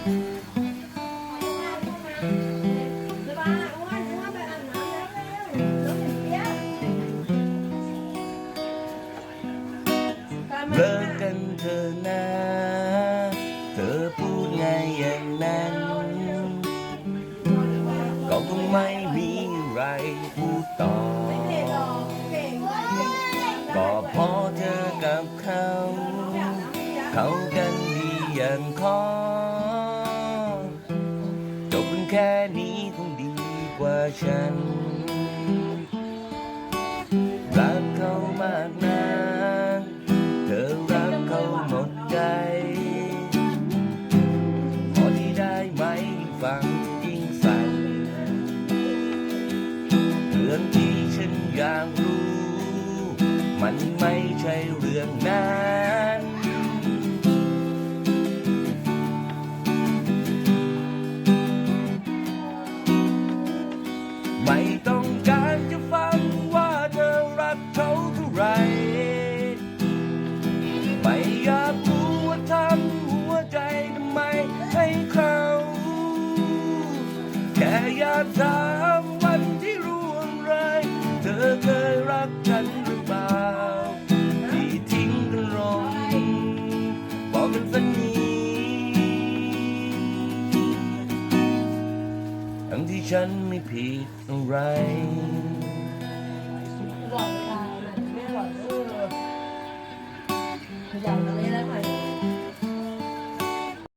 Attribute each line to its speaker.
Speaker 1: เลิกกันเธอนะ เธอพูดไงอย่างนั้น ก็คงไม่มีอะไรพูดต่อ ก็เพอเธอกับเขา เขากันดีอย่างคอ จบกันแค่นี้คงดีกว่าฉัน รักเขามากนะเธอรักเขาหมดใจ พอที่ได้ไหมฟังยิ่งสั่นเรื่องที่ฉันอยากรู้ มันไม่ใช่เรื่องนั้นากถามวันที่ร่วงเลยเธอเคยรักฉันหรือเปล่าที่ทิ้งกันลงบอกกันสักนิดทั้งที่ฉันไม่ผิดอะไร